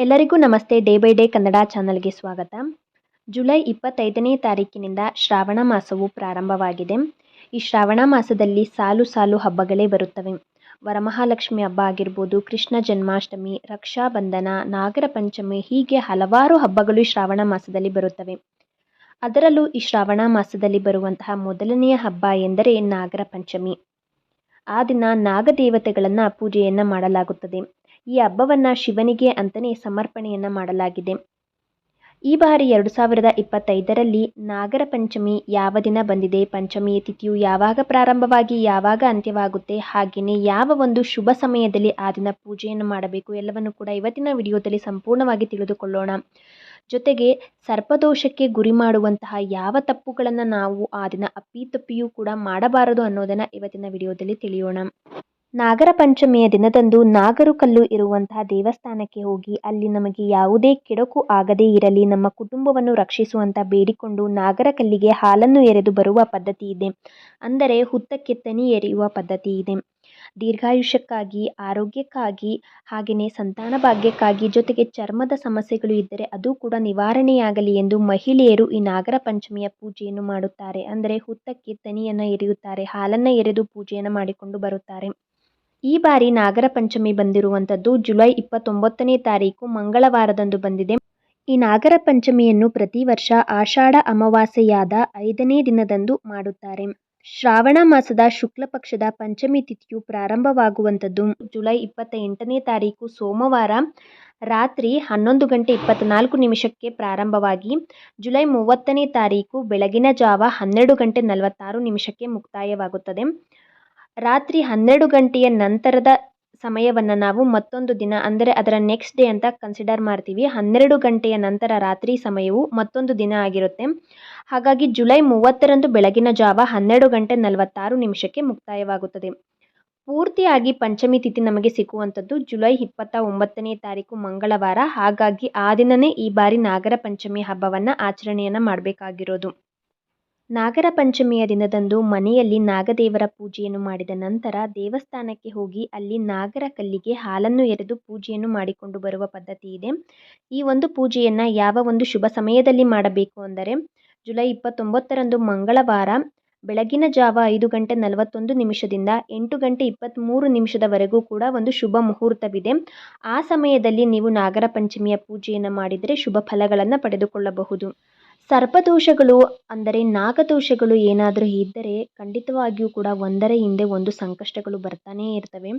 ಎಲ್ಲರಿಗೂ ನಮಸ್ತೆ. Day by day Kannada ಚಾನಲ್ಗೆ ಸ್ವಾಗತ. ಜುಲೈ ಇಪ್ಪತ್ತೈದನೇ ತಾರೀಕಿನಿಂದ ಶ್ರಾವಣ ಮಾಸವು ಪ್ರಾರಂಭವಾಗಿದೆ. ಈ ಶ್ರಾವಣ ಮಾಸದಲ್ಲಿ ಸಾಲು ಸಾಲು ಹಬ್ಬಗಳೇ ಬರುತ್ತವೆ. ವರಮಹಾಲಕ್ಷ್ಮಿ ಹಬ್ಬ ಆಗಿರ್ಬೋದು, ಕೃಷ್ಣ ಜನ್ಮಾಷ್ಟಮಿ ರಕ್ಷಾಬಂಧನ ನಾಗರ ಪಂಚಮಿ ಹೀಗೆ ಹಲವಾರು ಹಬ್ಬಗಳು ಶ್ರಾವಣ ಮಾಸದಲ್ಲಿ ಬರುತ್ತವೆ. ಅದರಲ್ಲೂ ಈ ಶ್ರಾವಣ ಮಾಸದಲ್ಲಿ ಬರುವಂತಹ ಮೊದಲನೆಯ ಹಬ್ಬ ಎಂದರೆ ನಾಗರ ಪಂಚಮಿ. ಆ ದಿನ ನಾಗದೇವತೆಗಳನ್ನು ಪೂಜೆಯನ್ನು ಮಾಡಲಾಗುತ್ತದೆ. ಈ ಹಬ್ಬವನ್ನು ಶಿವನಿಗೆ ಅಂತಲೇ ಸಮರ್ಪಣೆಯನ್ನು ಮಾಡಲಾಗಿದೆ. ಈ ಬಾರಿ ಎರಡು ಸಾವಿರದ ಇಪ್ಪತ್ತೈದರಲ್ಲಿ ನಾಗರ ಪಂಚಮಿ ಯಾವ ದಿನ ಬಂದಿದೆ ಪಂಚಮಿಯ ತಿಥಿಯು ಯಾವಾಗ ಪ್ರಾರಂಭವಾಗಿ ಯಾವಾಗ ಅಂತ್ಯವಾಗುತ್ತೆ ಹಾಗೆಯೇ ಯಾವ ಒಂದು ಶುಭ ಸಮಯದಲ್ಲಿ ಆ ದಿನ ಪೂಜೆಯನ್ನು ಮಾಡಬೇಕು ಎಲ್ಲವನ್ನು ಕೂಡ ಇವತ್ತಿನ ವಿಡಿಯೋದಲ್ಲಿ ಸಂಪೂರ್ಣವಾಗಿ ತಿಳಿದುಕೊಳ್ಳೋಣ. ಜೊತೆಗೆ ಸರ್ಪದೋಷಕ್ಕೆ ಗುರಿ ಮಾಡುವಂತಹ ಯಾವ ತಪ್ಪುಗಳನ್ನು ನಾವು ಆ ದಿನ ಅಪ್ಪಿತಪ್ಪಿಯೂ ಕೂಡ ಮಾಡಬಾರದು ಅನ್ನೋದನ್ನು ಇವತ್ತಿನ ವಿಡಿಯೋದಲ್ಲಿ ತಿಳಿಯೋಣ. ನಾಗರ ಪಂಚಮಿಯ ದಿನದಂದು ನಾಗರು ಕಲ್ಲು ಇರುವಂತಹ ದೇವಸ್ಥಾನಕ್ಕೆ ಹೋಗಿ ಅಲ್ಲಿ ನಮಗೆ ಯಾವುದೇ ಕೆಡಕು ಆಗದೇ ಇರಲಿ, ನಮ್ಮ ಕುಟುಂಬವನ್ನು ರಕ್ಷಿಸುವಂತ ಬೇಡಿಕೊಂಡು ನಾಗರ ಕಲ್ಲಿಗೆ ಹಾಲನ್ನು ಎರೆದು ಬರುವ ಪದ್ಧತಿ ಇದೆ. ಅಂದರೆ ಹುತ್ತಕ್ಕೆ ತನಿ ಎರೆಯುವ ಪದ್ಧತಿ ಇದೆ. ದೀರ್ಘಾಯುಷ್ಯಕ್ಕಾಗಿ, ಆರೋಗ್ಯಕ್ಕಾಗಿ, ಹಾಗೆಯೇ ಸಂತಾನ ಭಾಗ್ಯಕ್ಕಾಗಿ ಜೊತೆಗೆ ಚರ್ಮದ ಸಮಸ್ಯೆಗಳು ಇದ್ದರೆ ಅದು ಕೂಡ ನಿವಾರಣೆಯಾಗಲಿ ಎಂದು ಮಹಿಳೆಯರು ಈ ನಾಗರ ಪಂಚಮಿಯ ಪೂಜೆಯನ್ನು ಮಾಡುತ್ತಾರೆ. ಅಂದರೆ ಹುತ್ತಕ್ಕೆ ತನಿಯನ್ನು ಎರೆಯುತ್ತಾರೆ, ಹಾಲನ್ನು ಎರೆದು ಪೂಜೆಯನ್ನು ಮಾಡಿಕೊಂಡು ಬರುತ್ತಾರೆ. ಈ ಬಾರಿ ನಾಗರ ಪಂಚಮಿ ಬಂದಿರುವಂಥದ್ದು ಜುಲೈ ಇಪ್ಪತ್ತೊಂಬತ್ತನೇ ತಾರೀಕು ಮಂಗಳವಾರದಂದು ಬಂದಿದೆ. ಈ ನಾಗರ ಪಂಚಮಿಯನ್ನು ಪ್ರತಿ ವರ್ಷ ಆಷಾಢ ಅಮಾವಾಸ್ಯೆಯಾದ ಐದನೇ ದಿನದಂದು ಮಾಡುತ್ತಾರೆ. ಶ್ರಾವಣ ಮಾಸದ ಶುಕ್ಲ ಪಕ್ಷದ ಪಂಚಮಿ ತಿಥಿಯು ಪ್ರಾರಂಭವಾಗುವಂಥದ್ದು. ಜುಲೈ ಇಪ್ಪತ್ತ ಎಂಟನೇ ತಾರೀಕು ಸೋಮವಾರ ರಾತ್ರಿ ಹನ್ನೊಂದು ಗಂಟೆ ಇಪ್ಪತ್ತ್ನಾಲ್ಕು ನಿಮಿಷಕ್ಕೆ ಪ್ರಾರಂಭವಾಗಿ ಜುಲೈ ಮೂವತ್ತನೇ ತಾರೀಕು ಬೆಳಗಿನ ಜಾವ ಹನ್ನೆರಡು ಗಂಟೆ ನಲವತ್ತಾರು ನಿಮಿಷಕ್ಕೆ ಮುಕ್ತಾಯವಾಗುತ್ತದೆ. ರಾತ್ರಿ ಹನ್ನೆರಡು ಗಂಟೆಯ ನಂತರದ ಸಮಯವನ್ನು ನಾವು ಮತ್ತೊಂದು ದಿನ, ಅಂದರೆ ಅದರ ನೆಕ್ಸ್ಟ್ ಡೇ ಅಂತ ಕನ್ಸಿಡರ್ ಮಾಡ್ತೀವಿ. ಹನ್ನೆರಡು ಗಂಟೆಯ ನಂತರ ರಾತ್ರಿ ಸಮಯವು ಮತ್ತೊಂದು ದಿನ ಆಗಿರುತ್ತೆ. ಹಾಗಾಗಿ ಜುಲೈ ಮೂವತ್ತರಂದು ಬೆಳಗಿನ ಜಾವ ಹನ್ನೆರಡು ಗಂಟೆ ನಲವತ್ತಾರು ನಿಮಿಷಕ್ಕೆ ಮುಕ್ತಾಯವಾಗುತ್ತದೆ. ಪೂರ್ತಿಯಾಗಿ ಪಂಚಮಿ ತಿಥಿ ನಮಗೆ ಸಿಗುವಂಥದ್ದು ಜುಲೈ ಇಪ್ಪತ್ತ ಒಂಬತ್ತನೇ ತಾರೀಕು ಮಂಗಳವಾರ. ಹಾಗಾಗಿ ಆ ದಿನವೇ ಈ ಬಾರಿ ನಾಗರ ಪಂಚಮಿ ಹಬ್ಬವನ್ನು ಆಚರಣೆಯನ್ನು ಮಾಡಬೇಕಾಗಿರೋದು. ನಾಗರ ಪಂಚಮಿಯ ದಿನದಂದು ಮನೆಯಲ್ಲಿ ನಾಗದೇವರ ಪೂಜೆಯನ್ನು ಮಾಡಿದ ನಂತರ ದೇವಸ್ಥಾನಕ್ಕೆ ಹೋಗಿ ಅಲ್ಲಿ ನಾಗರ ಕಲ್ಲಿಗೆ ಹಾಲನ್ನು ಎರೆದು ಪೂಜೆಯನ್ನು ಮಾಡಿಕೊಂಡು ಬರುವ ಪದ್ಧತಿ ಇದೆ. ಈ ಒಂದು ಪೂಜೆಯನ್ನು ಯಾವ ಒಂದು ಶುಭ ಸಮಯದಲ್ಲಿ ಮಾಡಬೇಕು ಅಂದರೆ ಜುಲೈ ಇಪ್ಪತ್ತೊಂಬತ್ತರಂದು ಮಂಗಳವಾರ ಬೆಳಗಿನ ಜಾವ ಐದು ಗಂಟೆ ನಲವತ್ತೊಂದು ನಿಮಿಷದಿಂದ ಎಂಟು ಗಂಟೆ ಇಪ್ಪತ್ತ್ಮೂರು ನಿಮಿಷದವರೆಗೂ ಕೂಡ ಒಂದು ಶುಭ ಮುಹೂರ್ತವಿದೆ. ಆ ಸಮಯದಲ್ಲಿ ನೀವು ನಾಗರ ಪಂಚಮಿಯ ಪೂಜೆಯನ್ನು ಮಾಡಿದರೆ ಶುಭ ಫಲಗಳನ್ನು ಪಡೆದುಕೊಳ್ಳಬಹುದು. ಸರ್ಪದೋಷಗಳು ಅಂದರೆ ನಾಗದೋಷಗಳು ಏನಾದರೂ ಇದ್ದರೆ ಖಂಡಿತವಾಗಿಯೂ ಕೂಡ ಒಂದರ ಹಿಂದೆ ಒಂದು ಸಂಕಷ್ಟಗಳು ಬರ್ತಾನೇ ಇರ್ತವೆ.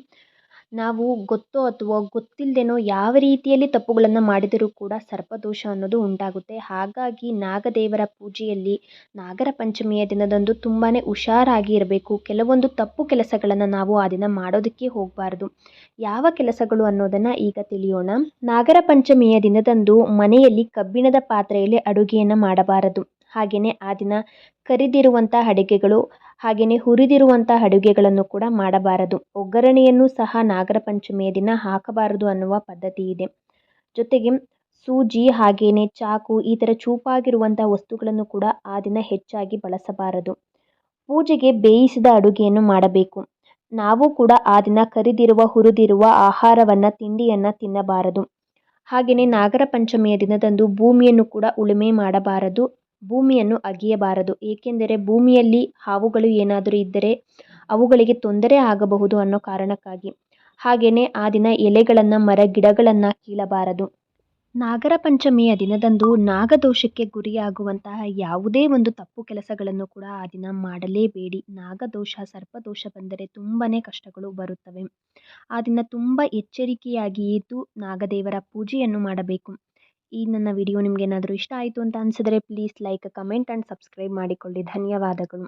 ನಾವು ಗೊತ್ತೋ ಅಥವಾ ಗೊತ್ತಿಲ್ಲದೇನೋ ಯಾವ ರೀತಿಯಲ್ಲಿ ತಪ್ಪುಗಳನ್ನು ಮಾಡಿದರೂ ಕೂಡ ಸರ್ಪದೋಷ ಅನ್ನೋದು ಉಂಟಾಗುತ್ತೆ. ಹಾಗಾಗಿ ನಾಗದೇವರ ಪೂಜೆಯಲ್ಲಿ ನಾಗರ ಪಂಚಮಿಯ ದಿನದಂದು ತುಂಬಾ ಹುಷಾರಾಗಿ ಇರಬೇಕು. ಕೆಲವೊಂದು ತಪ್ಪು ಕೆಲಸಗಳನ್ನು ನಾವು ಆ ದಿನ ಮಾಡೋದಕ್ಕೆ ಹೋಗಬಾರ್ದು. ಯಾವ ಕೆಲಸಗಳು ಅನ್ನೋದನ್ನು ಈಗ ತಿಳಿಯೋಣ. ನಾಗರ ಪಂಚಮಿಯ ದಿನದಂದು ಮನೆಯಲ್ಲಿ ಕಬ್ಬಿಣದ ಪಾತ್ರೆಯಲ್ಲಿ ಅಡುಗೆಯನ್ನು ಮಾಡಬಾರದು. ಹಾಗೆಯೇ ಆ ದಿನ ಕರಿದಿರುವಂಥ ಅಡುಗೆಗಳು ಹಾಗೆಯೇ ಹುರಿದಿರುವಂಥ ಅಡುಗೆಗಳನ್ನು ಕೂಡ ಮಾಡಬಾರದು. ಒಗ್ಗರಣೆಯನ್ನು ಸಹ ನಾಗರ ಪಂಚಮಿಯ ದಿನ ಹಾಕಬಾರದು ಅನ್ನುವ ಪದ್ಧತಿ ಇದೆ. ಜೊತೆಗೆ ಸೂಜಿ ಹಾಗೆಯೇ ಚಾಕು, ಈ ಥರ ಚೂಪಾಗಿರುವಂಥ ವಸ್ತುಗಳನ್ನು ಕೂಡ ಆ ದಿನ ಹೆಚ್ಚಾಗಿ ಬಳಸಬಾರದು. ಪೂಜೆಗೆ ಬೇಯಿಸಿದ ಅಡುಗೆಯನ್ನು ಮಾಡಬೇಕು. ನಾವು ಕೂಡ ಆ ದಿನ ಕರಿದಿರುವ, ಹುರಿದಿರುವ ಆಹಾರವನ್ನು, ತಿಂಡಿಯನ್ನು ತಿನ್ನಬಾರದು. ಹಾಗೆಯೇ ನಾಗರ ಪಂಚಮಿಯ ದಿನದಂದು ಭೂಮಿಯನ್ನು ಕೂಡ ಉಳುಮೆ ಮಾಡಬಾರದು. ಭೂಮಿಯನ್ನು ಅಗೆಯಬಾರದು. ಏಕೆಂದರೆ ಭೂಮಿಯಲ್ಲಿ ಹಾವುಗಳು ಏನಾದರೂ ಇದ್ದರೆ ಅವುಗಳಿಗೆ ತೊಂದರೆ ಆಗಬಹುದು ಅನ್ನೋ ಕಾರಣಕ್ಕಾಗಿ. ಹಾಗೆಯೇ ಆ ದಿನ ಎಲೆಗಳನ್ನು ಮರ ಗಿಡಗಳನ್ನು ಕೀಳಬಾರದು. ನಾಗರ ಪಂಚಮಿಯ ದಿನದಂದು ನಾಗದೋಷಕ್ಕೆ ಗುರಿಯಾಗುವಂತಹ ಯಾವುದೇ ಒಂದು ತಪ್ಪು ಕೆಲಸಗಳನ್ನು ಕೂಡ ಆ ದಿನ ಮಾಡಲೇಬೇಡಿ. ನಾಗದೋಷ, ಸರ್ಪದೋಷ ಬಂದರೆ ತುಂಬಾ ಕಷ್ಟಗಳು ಬರುತ್ತವೆ. ಆ ದಿನ ತುಂಬ ಎಚ್ಚರಿಕೆಯಾಗಿ ಇದ್ದು ನಾಗದೇವರ ಪೂಜೆಯನ್ನು ಮಾಡಬೇಕು. ಈ ನನ್ನ ವಿಡಿಯೋ ನಿಮಗೇನಾದರೂ ಇಷ್ಟ ಆಯಿತು ಅಂತ ಅನಿಸಿದರೆ please like comment and subscribe ಮಾಡಿಕೊಳ್ಳಿ. ಧನ್ಯವಾದಗಳು.